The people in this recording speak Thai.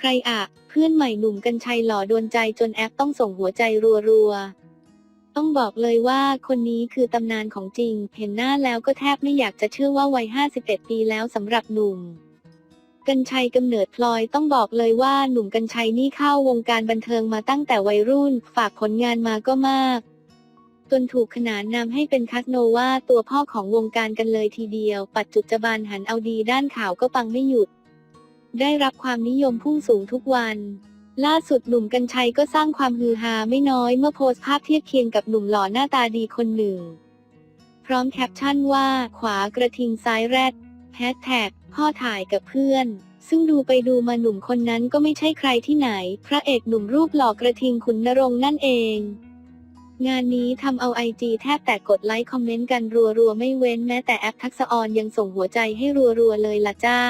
ใครอะ เพื่อนใหม่หนุ่มกัญชัยหล่อโดนใจจนแอปต้องส่งหัวใจรัวๆ ต้องบอกเลยว่าคนนี้คือตำนานของจริง เห็นหน้าแล้วก็แทบไม่อยากจะเชื่อว่าวัย 51 ปีแล้วสำหรับหนุ่มกัญชัยกำเนิดพลอยต้องบอกเลยว่าหนุ่มกัญชัยนี่เข้าวงการบันเทิงมาตั้งแต่วัยรุ่น ฝากผลงานมาก็มาก จนถูกขนานนามให้เป็นคัสโนวาตัวพ่อของวงการกันเลยทีเดียว ปัจจุบันหันเอาดีด้านข่าวก็ปังไม่หยุด ได้รับความนิยมพุ่งสูงทุกวัน ล่าสุดหนุ่มกัญชัยก็สร้างความฮือฮาไม่น้อยเมื่อโพสต์ภาพเทียบเคียงกับหนุ่มหล่อหน้าตาดีคนหนึ่ง พร้อมแคปชั่นว่าขวากระทิงซ้ายแรดแฮชแท็กพ่อถ่ายกับเพื่อน ซึ่งดูไปดูมาหนุ่มคนนั้นก็ไม่ใช่ใครที่ไหน พระเอกหนุ่มรูปหล่อกระทิงขุนนรงค์นั่นเอง งานนี้ทำเอาไอจีแทบแตกกดไลค์คอมเมนต์กันรัวๆ ไม่เว้นแม้แต่แอปทักษะออนยังส่งหัวใจให้รัวๆ เลยล่ะจ้า